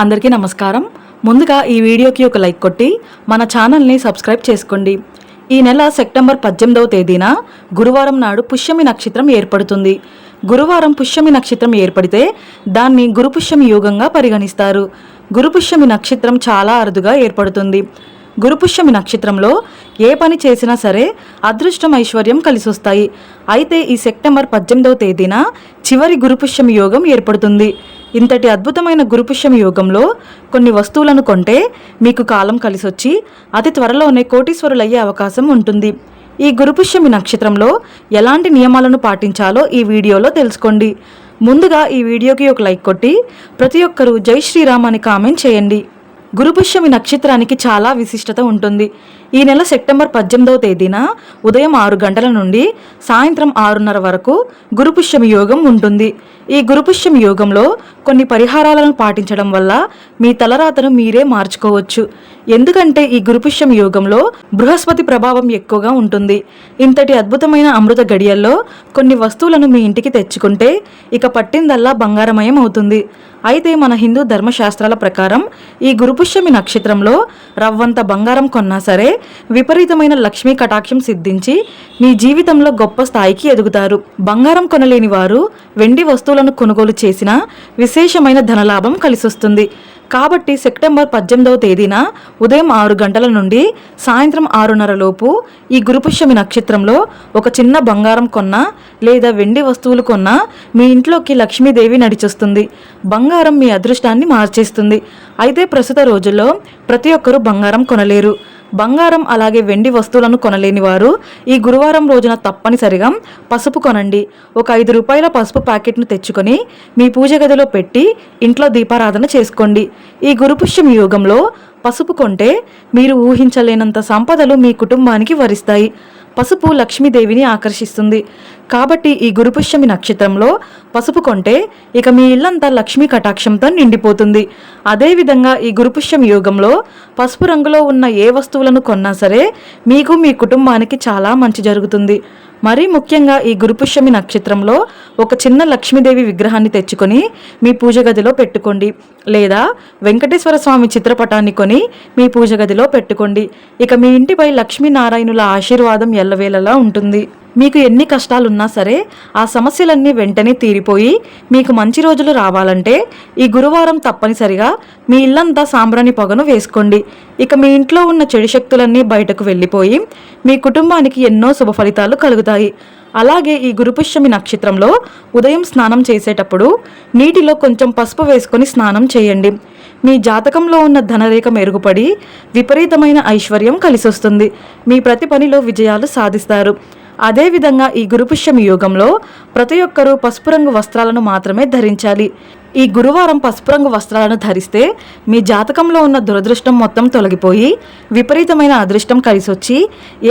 అందరికీ నమస్కారం. ముందుగా ఈ వీడియోకి ఒక లైక్ కొట్టి మన ఛానల్ని సబ్స్క్రైబ్ చేసుకోండి. ఈ నెల సెప్టెంబర్ పద్దెనిమిదవ తేదీన గురువారం నాడు పుష్యమి నక్షత్రం ఏర్పడుతుంది. గురువారం పుష్యమి నక్షత్రం ఏర్పడితే దాన్ని గురుపుష్యమి యోగంగా పరిగణిస్తారు. గురుపుష్యమి నక్షత్రం చాలా అరుదుగా ఏర్పడుతుంది. గురుపుష్యమి నక్షత్రంలో ఏ పని చేసినా సరే అదృష్టం ఐశ్వర్యం కలిసొస్తాయి. అయితే ఈ సెప్టెంబర్ పద్దెనిమిదవ తేదీన చివరి గురుపుష్యమి యోగం ఏర్పడుతుంది. ఇంతటి అద్భుతమైన గురుపుష్యమి యోగంలో కొన్ని వస్తువులను కొంటే మీకు కాలం కలిసొచ్చి అతి త్వరలోనే కోటీశ్వరులయ్యే అవకాశం ఉంటుంది. ఈ గురుపుష్యమి నక్షత్రంలో ఎలాంటి నియమాలను పాటించాలో ఈ వీడియోలో తెలుసుకోండి. ముందుగా ఈ వీడియోకి ఒక లైక్ కొట్టి ప్రతి ఒక్కరూ జై శ్రీరామ్ అని కామెంట్ చేయండి. గురుపుష్యమి నక్షత్రానికి చాలా విశిష్టత ఉంటుంది. ఈ నెల సెప్టెంబర్ పద్దెనిమిదవ తేదీన ఉదయం ఆరు గంటల నుండి సాయంత్రం ఆరున్నర వరకు గురుపుష్యమి యోగం ఉంటుంది. ఈ గురుపుష్యం యోగంలో కొన్ని పరిహారాలను పాటించడం వల్ల మీ తలరాతను మీరే మార్చుకోవచ్చు. ఎందుకంటే ఈ గురుపుష్యం యోగంలో బృహస్పతి ప్రభావం ఎక్కువగా ఉంటుంది. ఇంతటి అద్భుతమైన అమృత గడియల్లో కొన్ని వస్తువులను మీ ఇంటికి తెచ్చుకుంటే ఇక పట్టిందల్లా బంగారమయం అవుతుంది. అయితే మన హిందూ ధర్మశాస్త్రాల ప్రకారం ఈ గురుపుష్యమి నక్షత్రంలో రవ్వంత బంగారం కొన్నా సరే విపరీతమైన లక్ష్మీ కటాక్షం సిద్ధించి మీ జీవితంలో గొప్ప స్థాయికి ఎదుగుతారు. బంగారం కొనలేని వారు వెండి వస్తువులను కొనుగోలు చేసిన విశేషమైన ధనలాభం కలిసొస్తుంది. కాబట్టి సెప్టెంబర్ పద్దెనిమిదవ తేదీన ఉదయం ఆరు గంటల నుండి సాయంత్రం ఆరున్నర లోపు ఈ గురుపుష్యమి నక్షత్రంలో ఒక చిన్న బంగారం కొన్నా లేదా వెండి వస్తువులు కొన్నా మీ ఇంట్లోకి లక్ష్మీదేవి నడిచొస్తుంది. బంగారం మీ అదృష్టాన్ని మార్చేస్తుంది. అయితే ప్రస్తుత రోజుల్లో ప్రతి ఒక్కరూ బంగారం కొనలేరు. బంగారం అలాగే వెండి వస్తువులను కొనలేని వారు ఈ గురువారం రోజున తప్పనిసరిగా పసుపు కొనండి. ఒక ఐదు రూపాయల పసుపు ప్యాకెట్ను తెచ్చుకొని మీ పూజ గదిలో పెట్టి ఇంట్లో దీపారాధన చేసుకోండి. ఈ గురుపుష్యం యోగంలో పసుపు కొంటే మీరు ఊహించలేనంత సంపదలు మీ కుటుంబానికి వరిస్తాయి. పసుపు లక్ష్మీదేవిని ఆకర్షిస్తుంది. కాబట్టి ఈ గురుపుష్యమి నక్షత్రంలో పసుపు కొంటే ఇక మీ ఇల్లంతా లక్ష్మీ కటాక్షంతో నిండిపోతుంది. అదేవిధంగా ఈ గురుపుష్యం యోగంలో పసుపు రంగులో ఉన్న ఏ వస్తువులను కొన్నా సరే మీకు మీ కుటుంబానికి చాలా మంచి జరుగుతుంది. మరీ ముఖ్యంగా ఈ గురుపుష్యమి నక్షత్రంలో ఒక చిన్న లక్ష్మీదేవి విగ్రహాన్ని తెచ్చుకొని మీ పూజ గదిలో పెట్టుకోండి. లేదా వెంకటేశ్వర స్వామి చిత్రపటాన్ని కొని మీ పూజ గదిలో పెట్టుకోండి. ఇక మీ ఇంటిపై లక్ష్మీనారాయణుల ఆశీర్వాదం ఎల్లవేళలా ఉంటుంది. మీకు ఎన్ని కష్టాలున్నా సరే ఆ సమస్యలన్నీ వెంటనే తీరిపోయి మీకు మంచి రోజులు రావాలంటే ఈ గురువారం తప్పనిసరిగా మీ ఇల్లంతా సాంబ్రాణి పొగను వేసుకోండి. ఇక మీ ఇంట్లో ఉన్న చెడు శక్తులన్నీ బయటకు వెళ్ళిపోయి మీ కుటుంబానికి ఎన్నో శుభ ఫలితాలు కలుగుతాయి. అలాగే ఈ గురుపుష్యమి నక్షత్రంలో ఉదయం స్నానం చేసేటప్పుడు నీటిలో కొంచెం పసుపు వేసుకొని స్నానం చేయండి. మీ జాతకంలో ఉన్న ధనరేఖ మెరుగుపడి విపరీతమైన ఐశ్వర్యం కలిసొస్తుంది. మీ ప్రతి పనిలో విజయాలు సాధిస్తారు. అదేవిధంగా ఈ గురుపుష్యమి యోగంలో ప్రతి ఒక్కరూ పసుపు రంగు వస్త్రాలను మాత్రమే ధరించాలి. ఈ గురువారం పసుపు రంగు వస్త్రాలను ధరిస్తే మీ జాతకంలో ఉన్న దురదృష్టం మొత్తం తొలగిపోయి విపరీతమైన అదృష్టం కలిసొచ్చి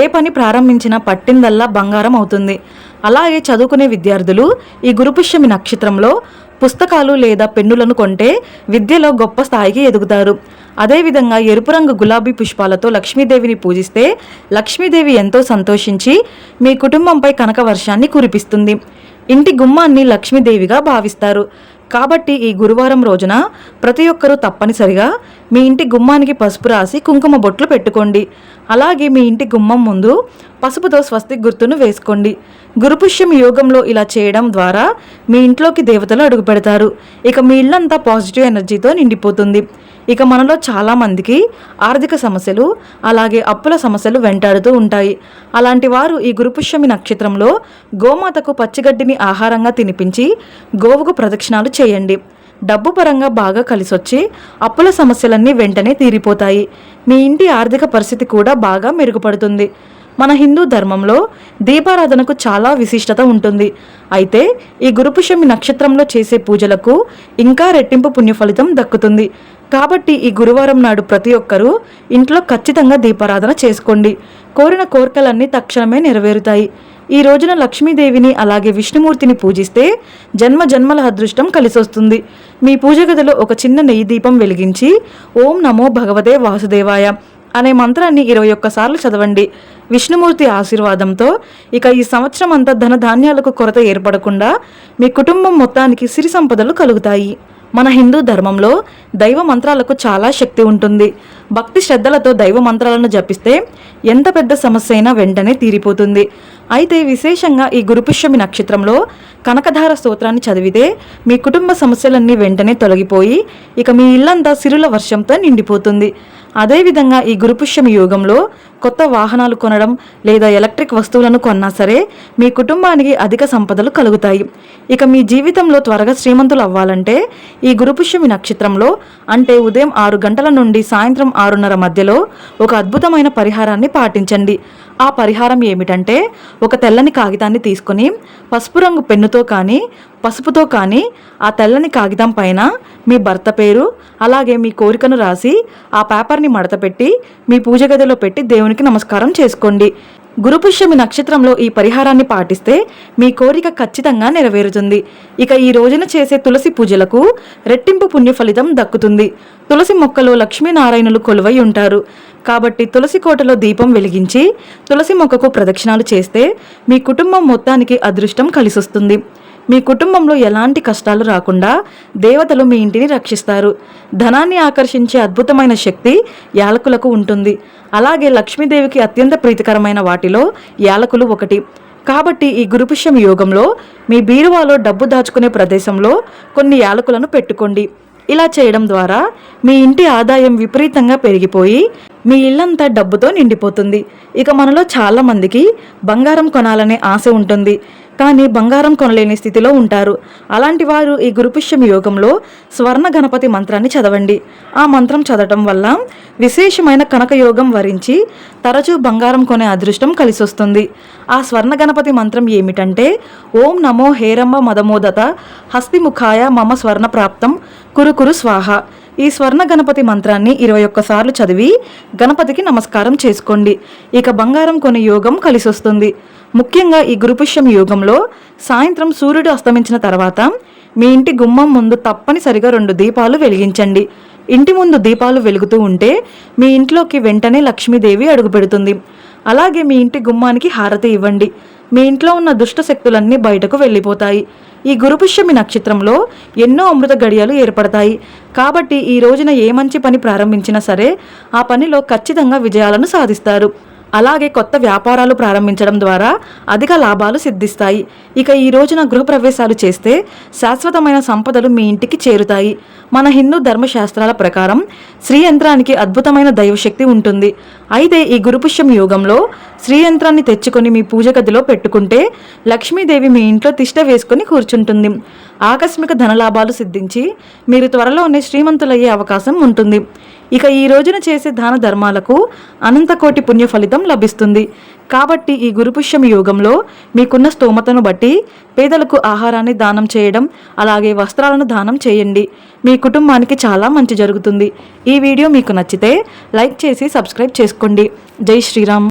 ఏ పని ప్రారంభించినా పట్టిందల్లా బంగారం అవుతుంది. అలాగే చదువుకునే విద్యార్థులు ఈ గురుపుష్యమి నక్షత్రంలో పుస్తకాలు లేదా పెన్నులను కొంటే విద్యలో గొప్ప స్థాయికి ఎదుగుతారు. అదేవిధంగా ఎరుపు రంగు గులాబీ పుష్పాలతో లక్ష్మీదేవిని పూజిస్తే లక్ష్మీదేవి ఎంతో సంతోషించి మీ కుటుంబంపై కనక వర్షాన్ని కురిపిస్తుంది. ఇంటి గుమ్మాన్ని లక్ష్మీదేవిగా భావిస్తారు. కాబట్టి ఈ గురువారం రోజున ప్రతి ఒక్కరూ తప్పనిసరిగా మీ ఇంటి గుమ్మానికి పసుపు రాసి కుంకుమ బొట్లు పెట్టుకోండి. అలాగే మీ ఇంటి గుమ్మం ముందు పసుపుతో స్వస్తి గుర్తును వేసుకోండి. గురుపుష్యం యోగంలో ఇలా చేయడం ద్వారా మీ ఇంట్లోకి దేవతలు అడుగు పెడతారు ఇక మీ ఇల్లంతా పాజిటివ్ ఎనర్జీతో నిండిపోతుంది. ఇక మనలో చాలామందికి ఆర్థిక సమస్యలు అలాగే అప్పుల సమస్యలు వెంటాడుతూ ఉంటాయి. అలాంటి వారు ఈ గురుపుష్యమి నక్షత్రంలో గోమాతకు పచ్చిగడ్డిని ఆహారంగా తినిపించి గోవుకు ప్రదక్షిణాలు చేయండి. డబ్బు పరంగా బాగా కలిసొచ్చి అప్పుల సమస్యలన్నీ వెంటనే తీరిపోతాయి. మీ ఇంటి ఆర్థిక పరిస్థితి కూడా బాగా మెరుగుపడుతుంది. మన హిందూ ధర్మంలో దీపారాధనకు చాలా విశిష్టత ఉంటుంది. అయితే ఈ గురుపుషమి నక్షత్రంలో చేసే పూజలకు ఇంకా రెట్టింపు పుణ్య ఫలితం దక్కుతుంది. కాబట్టి ఈ గురువారం నాడు ప్రతి ఒక్కరూ ఇంట్లో ఖచ్చితంగా దీపారాధన చేసుకోండి. కోరిన కోరికలన్నీ తక్షణమే నెరవేరుతాయి. ఈ రోజున లక్ష్మీదేవిని అలాగే విష్ణుమూర్తిని పూజిస్తే జన్మ జన్మల అదృష్టం కలిసొస్తుంది. మీ పూజ గదిలో ఒక చిన్న నెయ్యి దీపం వెలిగించి ఓం నమో భగవతే వాసుదేవాయ అనే మంత్రాన్ని ఇరవై ఒక్కసార్లు చదవండి. విష్ణుమూర్తి ఆశీర్వాదంతో ఇక ఈ సంవత్సరం అంతా ధన ధాన్యాలకు కొరత ఏర్పడకుండా మీ కుటుంబం మొత్తానికి సిరి సంపదలు కలుగుతాయి. మన హిందూ ధర్మంలో దైవ మంత్రాలకు చాలా శక్తి ఉంటుంది. భక్తి శ్రద్ధలతో దైవ మంత్రాలను జపిస్తే ఎంత పెద్ద సమస్య అయినా వెంటనే తీరిపోతుంది. అయితే విశేషంగా ఈ గురుపుష్యమి నక్షత్రంలో కనకధార స్తోత్రాన్ని చదివితే మీ కుటుంబ సమస్యలన్నీ వెంటనే తొలగిపోయి ఇక మీ ఇల్లంతా సిరుల వర్షంతో నిండిపోతుంది. అదేవిధంగా ఈ గురుపుష్యమి యోగంలో కొత్త వాహనాలు కొనడం లేదా ఎలక్ట్రిక్ వస్తువులను కొన్నా సరే మీ కుటుంబానికి అధిక సంపదలు కలుగుతాయి. ఇక మీ జీవితంలో త్వరగా శ్రీమంతులు అవ్వాలంటే ఈ గురుపుష్యమి నక్షత్రంలో అంటే ఉదయం ఆరు గంటల నుండి సాయంత్రం ఆరున్నర మధ్యలో ఒక అద్భుతమైన పరిహారాన్ని పాటించండి. ఆ పరిహారం ఏమిటంటే ఒక తెల్లని కాగితాన్ని తీసుకొని పసుపు రంగు పెన్నుతో కానీ పసుపుతో కానీ ఆ తెల్లని కాగితం పైన మీ భర్త పేరు అలాగే మీ కోరికను రాసి ఆ పేపర్ని మడతపెట్టి మీ పూజ గదిలో పెట్టి దేవునికి నమస్కారం చేసుకోండి. గురుపుష్యమి నక్షత్రంలో ఈ పరిహారాన్ని పాటిస్తే మీ కోరిక ఖచ్చితంగా నెరవేరుతుంది. ఇక ఈ రోజున చేసే తులసి పూజలకు రెట్టింపు పుణ్య ఫలితం దక్కుతుంది. తులసి మొక్కలో లక్ష్మీనారాయణులు కొలువై ఉంటారు. కాబట్టి తులసి కోటలో దీపం వెలిగించి తులసి మొక్కకు ప్రదక్షిణాలు చేస్తే మీ కుటుంబం మొత్తానికి అదృష్టం కలిసొస్తుంది. మీ కుటుంబంలో ఎలాంటి కష్టాలు రాకుండా దేవతలు మీ ఇంటిని రక్షిస్తారు. ధనాన్ని ఆకర్షించే అద్భుతమైన శక్తి యాలకులకు ఉంటుంది. అలాగే లక్ష్మీదేవికి అత్యంత ప్రీతికరమైన వాటిలో యాలకులు ఒకటి. కాబట్టి ఈ గురుపుష్యం యోగంలో మీ బీరువాలో డబ్బు దాచుకునే ప్రదేశంలో కొన్ని యాలకులను పెట్టుకోండి. ఇలా చేయడం ద్వారా మీ ఇంటి ఆదాయం విపరీతంగా పెరిగిపోయి మీ ఇల్లంతా డబ్బుతో నిండిపోతుంది. ఇక మనలో చాలామందికి బంగారం కొనాలనే ఆశ ఉంటుంది. కానీ బంగారం కొనలేని స్థితిలో ఉంటారు. అలాంటి వారు ఈ గురుపుష్యం యోగంలో స్వర్ణ గణపతి మంత్రాన్ని చదవండి. ఆ మంత్రం చదవటం వల్ల విశేషమైన కనకయోగం వరించి తరచూ బంగారం కొనే అదృష్టం కలిసొస్తుంది. ఆ స్వర్ణ గణపతి మంత్రం ఏమిటంటే ఓం నమో హేరంబ మదమోదత హస్తిముఖాయ మమ స్వర్ణ ప్రాప్తం కురుకురు స్వాహ. ఈ స్వర్ణ గణపతి మంత్రాన్ని ఇరవై ఒక్కసార్లు చదివి గణపతికి నమస్కారం చేసుకోండి. ఇక బంగారం కొనే యోగం కలిసొస్తుంది. ముఖ్యంగా ఈ గురుపుష్యం యోగంలో సాయంత్రం సూర్యుడు అస్తమించిన తర్వాత మీ ఇంటి గుమ్మం ముందు తప్పనిసరిగా రెండు దీపాలు వెలిగించండి. ఇంటి ముందు దీపాలు వెలుగుతూ ఉంటే మీ ఇంట్లోకి వెంటనే లక్ష్మీదేవి అడుగుపెడుతుంది. అలాగే మీ ఇంటి గుమ్మానికి హారతి ఇవ్వండి. మీ ఇంట్లో ఉన్న దుష్ట శక్తులన్నీ బయటకు వెళ్ళిపోతాయి. ఈ గురుపుష్యమి నక్షత్రంలో ఎన్నో అమృత గడియలు ఏర్పడతాయి. కాబట్టి ఈ రోజున ఏ మంచి పని ప్రారంభించినా సరే ఆ పనిలో ఖచ్చితంగా విజయాలను సాధిస్తారు. అలాగే కొత్త వ్యాపారాలు ప్రారంభించడం ద్వారా అధిక లాభాలు సిద్ధిస్తాయి. ఇక ఈ రోజున గృహప్రవేశాలు చేస్తే శాశ్వతమైన సంపదలు మీ ఇంటికి చేరుతాయి. మన హిందూ ధర్మశాస్త్రాల ప్రకారం శ్రీయంత్రానికి అద్భుతమైన దైవశక్తి ఉంటుంది. అయితే ఈ గురుపుష్యం యోగంలో శ్రీయంత్రాన్ని తెచ్చుకొని మీ పూజ గదిలో పెట్టుకుంటే లక్ష్మీదేవి మీ ఇంట్లో తిష్ట వేసుకొని కూర్చుంటుంది. ఆకస్మిక ధనలాభాలు సిద్ధించి మీరు త్వరలోనే శ్రీమంతులయ్యే అవకాశం ఉంటుంది. ఇక ఈ రోజున చేసే దాన ధర్మాలకు అనంతకోటి పుణ్య ఫలితం లభిస్తుంది. కాబట్టి ఈ గురుపుష్యం యోగంలో మీకున్న స్తోమతను బట్టి పేదలకు ఆహారాన్ని దానం చేయడం అలాగే వస్త్రాలను దానం చేయండి. మీ కుటుంబానికి చాలా మంచి జరుగుతుంది. ఈ వీడియో మీకు నచ్చితే లైక్ చేసి సబ్స్క్రైబ్ చేసుకోండి. జై శ్రీరామ్.